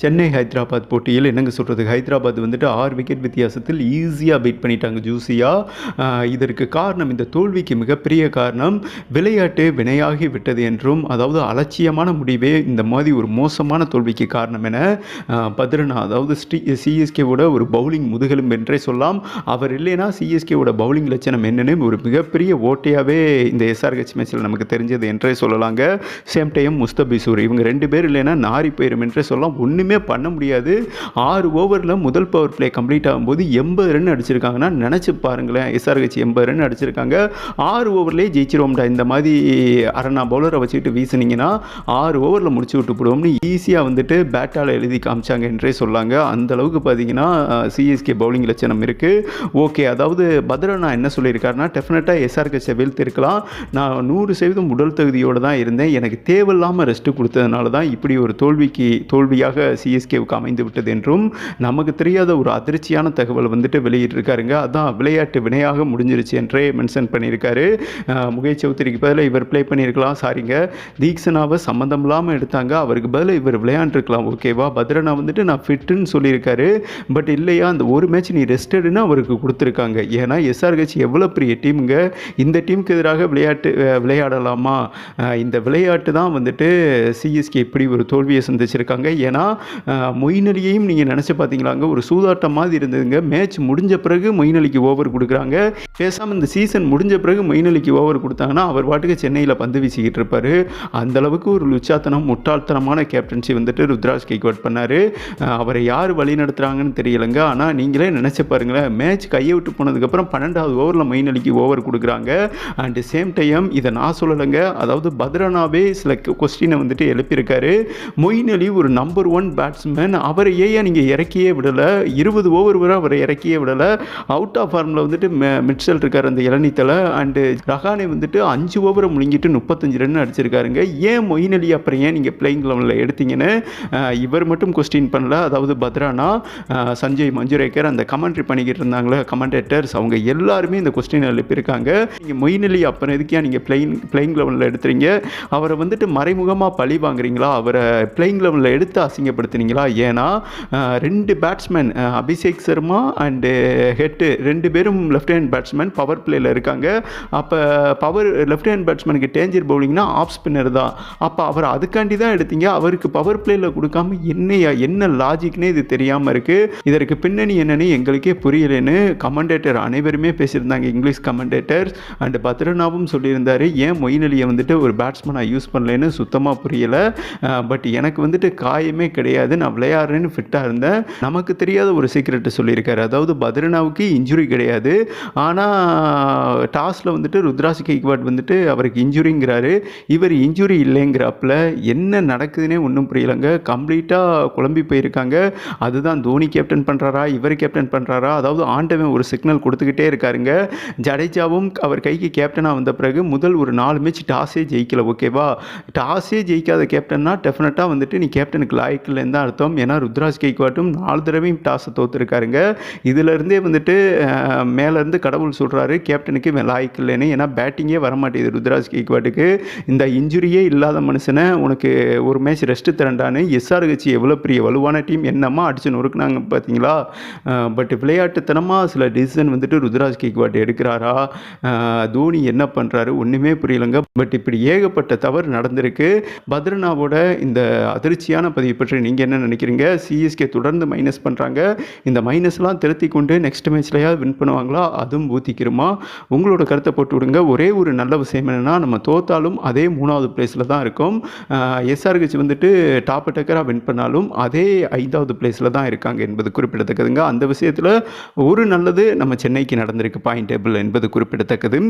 சென்னை ஹைதராபாத் போட்டியில் என்னங்க சொல்கிறது ஹைதராபாத் வந்துட்டு ஆறு விக்கெட் வித்தியாசத்தில் ஈஸியாக பீட் பண்ணிட்டாங்க ஜூஸியாக இதற்கு காரணம் இந்த தோல்விக்கு மிகப்பெரிய காரணம் விளையாட்டு வினையாகி விட்டது என்றும் அதாவது அலட்சியமான முடிவே இந்த மாதிரி ஒரு மோசமான தோல்விக்கு காரணம் என பத்ரனா அதாவது ஸ்ரீ சிஎஸ்கேவோட ஒரு பவுலிங் முதுகெலும்பு என்றே சொல்லலாம். அவர் இல்லைன்னா சிஎஸ்கேவோட பவுலிங் லட்சணம் என்னென்னு ஒரு மிகப்பெரிய ஓட்டையாகவே இந்த எஸ்ஆர்ஹெச் மேட்ச்சில் நமக்கு தெரிஞ்சது என்றே சொல்லலாங்க. சேம் டைம் முஸ்தபிசூர் இவங்க ரெண்டு பேர் இல்லைன்னா நாரி போயிடும் என்றே சொல்லலாம். ஒன்று ஒன்றுமே பண்ண முடியாது. ஆறு ஓவரில் முதல் பவர் பிளே கம்ப்ளீட் ஆகும்போது எண்பது ரன் அடிச்சிருக்காங்கன்னா நினச்சி பாருங்களேன். எஸ்ஆர்ஹெச் எண்பது ரன் அடிச்சிருக்காங்க. ஆறு ஓவர்லேயே ஜெயிச்சிருவோம்டா. இந்த மாதிரி அரணா பவுலரை வச்சுக்கிட்டு வீசுனீங்கன்னா ஆறு ஓவரில் முடிச்சு விட்டு போடுவோம்னு ஈஸியாக வந்துட்டு பேட்டால் எழுதி காமிச்சாங்க என்றே சொல்லாங்க. அந்தளவுக்கு பார்த்தீங்கன்னா சிஎஸ்கே பவுலிங் லட்சணம் இருக்குது ஓகே அதாவது பத்ரனா என்ன சொல்லியிருக்காருன்னா டெஃபினட்டாக எஸ்ஆர்ஹெச்சை வீழ்த்திருக்கலாம். நான் நூறு சதவீதம் உடல் தகுதியோடு தான் இருந்தேன். எனக்கு தேவையில்லாமல் ரெஸ்ட்டு கொடுத்ததுனால தான் இப்படி ஒரு தோல்விக்கு தோல்வியாக சிஎஸ்கேவுக்கு அமைந்து விட்டது என்றும் நமக்கு தெரியாத ஒரு அதிர்ச்சியான தகவல் வந்துட்டு வெளியிட்டிருக்காருங்க. அதான் விளையாட்டு வினையாக முடிஞ்சிருச்சு என்றே மென்ஷன் பண்ணியிருக்காரு. முகேஷ் சௌத்ரிக்கு பதிலாக இவர் ப்ளே பண்ணியிருக்கலாம். சாரிங்க தீக்ஷனாவை சம்மந்தம் இல்லாமல் எடுத்தாங்க. அவருக்கு பதிலாக இவர் விளையாண்டுருக்கலாம். ஓகேவா பத்ரனா வந்துட்டு நான் ஃபிட்டுன்னு சொல்லியிருக்காரு. பட் இல்லையா? அந்த ஒரு மேட்ச் நீ ரெஸ்டடுன்னு அவருக்கு கொடுத்துருக்காங்க. ஏன்னா எஸ்ஆர்ஹெச் எவ்வளோ பெரிய டீமுங்க இந்த டீமுக்கு எதிராக விளையாட்டு விளையாடலாமா? இந்த விளையாட்டு தான் வந்துட்டு சிஎஸ்கே இப்படி ஒரு தோல்வியை சந்திச்சிருக்காங்க. ஏன்னா மொயினலியையும் மொயின் அலியையும் நீங்கள் நினச்சி பார்த்தீங்களாங்க ஒரு சூதாட்டம் மாதிரி இருந்ததுங்க. மேட்ச் முடிஞ்ச பிறகு மொயின் அலிக்கு ஓவர் கொடுக்குறாங்க. பேசாமல் இந்த சீசன் முடிஞ்ச பிறகு மொயின் அலிக்கு ஓவர் கொடுத்தாங்கன்னா அவர் பாட்டுக்கு சென்னையில் பந்து வீசிக்கிட்டு இருப்பார். அந்தளவுக்கு ஒரு லுச்சாத்தனம் முட்டாள்தனமான கேப்டன்சி வந்துட்டு ருத்ராஜ் கைக்வாட் பண்ணார். அவரை யார் வழி நடத்துகிறாங்கன்னு தெரியலங்க. ஆனால் நீங்களே நினச்சி பாருங்களேன். மேட்ச் கையை விட்டு போனதுக்கப்புறம் பன்னெண்டாவது ஓவரில் மொயின் அலிக்கு ஓவர் கொடுக்குறாங்க. அண்ட் சேம் டைம் இதை நான் சொல்லலைங்க. அதாவது பத்ரனாவே சில கொஸ்டினை வந்துட்டு எழுப்பியிருக்காரு. மொயின் அலி ஒரு நம்பர் ஒன் பேட்ஸ்மேன் அவரை ஏன் நீங்கள் இறக்கியே விடலை? இருபது ஓவர் வரை அவரை இறக்கியே விடலை. அவுட் ஆஃப் ஃபார்மில் வந்துட்டு மிட்சல் இருக்கார் அந்த இளநீத்தில். அண்டு ரஹானே வந்துட்டு அஞ்சு ஓவரை முழுங்கிட்டு முப்பத்தஞ்சு ரன் அடிச்சிருக்காருங்க. ஏன் மொயின் அலி அப்புறம் ஏன் நீங்கள் பிளேயிங் லெவலில் எடுத்தீங்கன்னு இவர் மட்டும் கொஸ்டின் பண்ணல. அதாவது பத்ரானா சஞ்சய் மஞ்சுரேக்கர் அந்த கமெண்ட்ரி பண்ணிக்கிட்டு இருந்தாங்களே கமெண்டேட்டர்ஸ் அவங்க எல்லாருமே இந்த கொஸ்டின் எழுப்பியிருக்காங்க. நீங்கள் மொயின் அலி அப்புறம் எதுக்கே நீங்கள் பிளேயிங் பிளேயிங் லெவலில் எடுத்துறீங்க அவரை வந்துட்டு மறைமுகமாக பழி வாங்குறீங்களா? அவரை பிளேயிங் லெவலில் எடுத்து அசிங்கப்படுத்துனீங்களா ஏன்னா ரெண்டு batsman Abhishek Sharma and Head ரெண்டு பேரும் லெஃப்ட் ஹேண்ட் பேட்ஸ்மேன் பவர் பிளேயில் இருக்காங்க. அப்போ பவர் லெஃப்ட் ஹேண்ட் பேட்ஸ்மேனுக்கு டேஞ்சர் பவுலிங்னா ஆஃப் ஸ்பின்னர் தான். அப்போ அவர் அதுக்காண்டி தான் எடுத்தீங்க. அவருக்கு பவர் பிளேயில் கொடுக்காம என்னையா என்ன லாஜிக்னே இது தெரியாமல் இருக்குது இதற்கு பின்னணி என்னன்னு எங்களுக்கே புரியலைன்னு கமெண்டேட்டர் அனைவருமே பேசியிருந்தாங்க. இங்கிலீஷ் கமெண்டேட்டர்ஸ் அண்டு பத்ரனாவும் சொல்லியிருந்தார். ஏன் மொயின் அலியை வந்துட்டு ஒரு பேட்ஸ்மேனாக யூஸ் பண்ணலைன்னு சுத்தமாக புரியலை. பட் எனக்கு வந்துட்டு காயமே கிடையாது. கிடையாது. நான் விளையாடுறேன்னு ஃபிட்டாக இருந்தேன். நமக்கு தெரியாத ஒரு சீக்ரெட்டு சொல்லியிருக்காரு. அதாவது பத்ரனாவுக்கு இன்ஜுரி கிடையாது. ஆனால் டாஸில் வந்துட்டு ருத்ராஸ் கேக்வாட் வந்துட்டு அவருக்கு இன்ஜுரிங்கிறாரு இவர் இன்ஜுரி இல்லைங்கிறப்பில் என்ன நடக்குதுன்னே ஒன்றும் புரியலைங்க. கம்ப்ளீட்டாக குழம்பி போயிருக்காங்க. அதுதான் தோனி கேப்டன் பண்ணுறாரா இவர் கேப்டன் பண்ணுறாரா அதாவது ஆண்டவன் ஒரு சிக்னல் கொடுத்துக்கிட்டே இருக்காருங்க. ஜடேஜாவும் அவர் கைக்கு கேப்டனாக வந்த பிறகு முதல் ஒரு நாலு மேட்ச் டாஸே ஜெயிக்கல ஓகேவா டாஸே ஜெயிக்காத கேப்டன்னா டெஃபினட்டாக வந்துட்டு நீ கேப்டனுக்கு லாய்க்கில்லேருந்து தான் அர்த்தம்? ஏன்னா ருத்ராஜ் கைக்வாட்டும் நாலு தடவையும் டாஸை தோத்துருக்காருங்க. இதிலிருந்தே வந்துட்டு மேலேருந்து கடவுள் சொல்கிறாரு கேப்டனுக்கு லாய்க்கு இல்லைன்னு. ஏன்னா பேட்டிங்கே வரமாட்டேங்குது ருத்ராஜ் கைக்வாட்டுக்கு. இந்த இன்ஜுரியே இல்லாத மனுஷனை உனக்கு ஒரு மேட்ச் ரெஸ்ட்டு தரண்டான்னு கட்சி எவ்வளோ பெரிய வலுவான டீம் என்னம்மா அடிச்சு நொறுக்குனாங்க பார்த்தீங்களா பட் விளையாட்டுத்தனமாக சில டிசிஷன் வந்துட்டு ருத்ராஜ் கைக்வாட் எடுக்கிறாரா? தோனி என்ன பண்ணுறாரு ஒன்றுமே புரியலங்க. பட் இப்படி ஏகப்பட்ட தவறு நடந்திருக்கு. பத்ரநாவோட இந்த அதிர்ச்சியான பதிவு பற்றி நீங்கள் நீங்கள் என்ன நினைக்கிறீங்க? சிஎஸ்கே தொடர்ந்து மைனஸ் பண்ணுறாங்க இந்த மைனஸ்லாம் திருத்தி கொண்டு நெக்ஸ்ட் மேட்ச்லையாவது வின் பண்ணுவாங்களா அதுவும் ஊற்றிக்கிறோமா உங்களோட கருத்தை போட்டு விடுங்க. ஒரே ஒரு நல்ல விஷயம் என்னென்னா நம்ம தோத்தாலும் அதே மூணாவது பிளேஸில் தான் இருக்கும். எஸ்ஆர்ஹெச் வந்துட்டு டாப் டக்கராக வின் பண்ணாலும் அதே ஐந்தாவது பிளேஸில் தான் இருக்காங்க என்பது குறிப்பிடத்தக்கதுங்க. அந்த விஷயத்தில் ஒரு நல்லது நம்ம சென்னைக்கு நடந்திருக்கு. பாயிண்ட் டேபிள் என்பது குறிப்பிடத்தக்கது.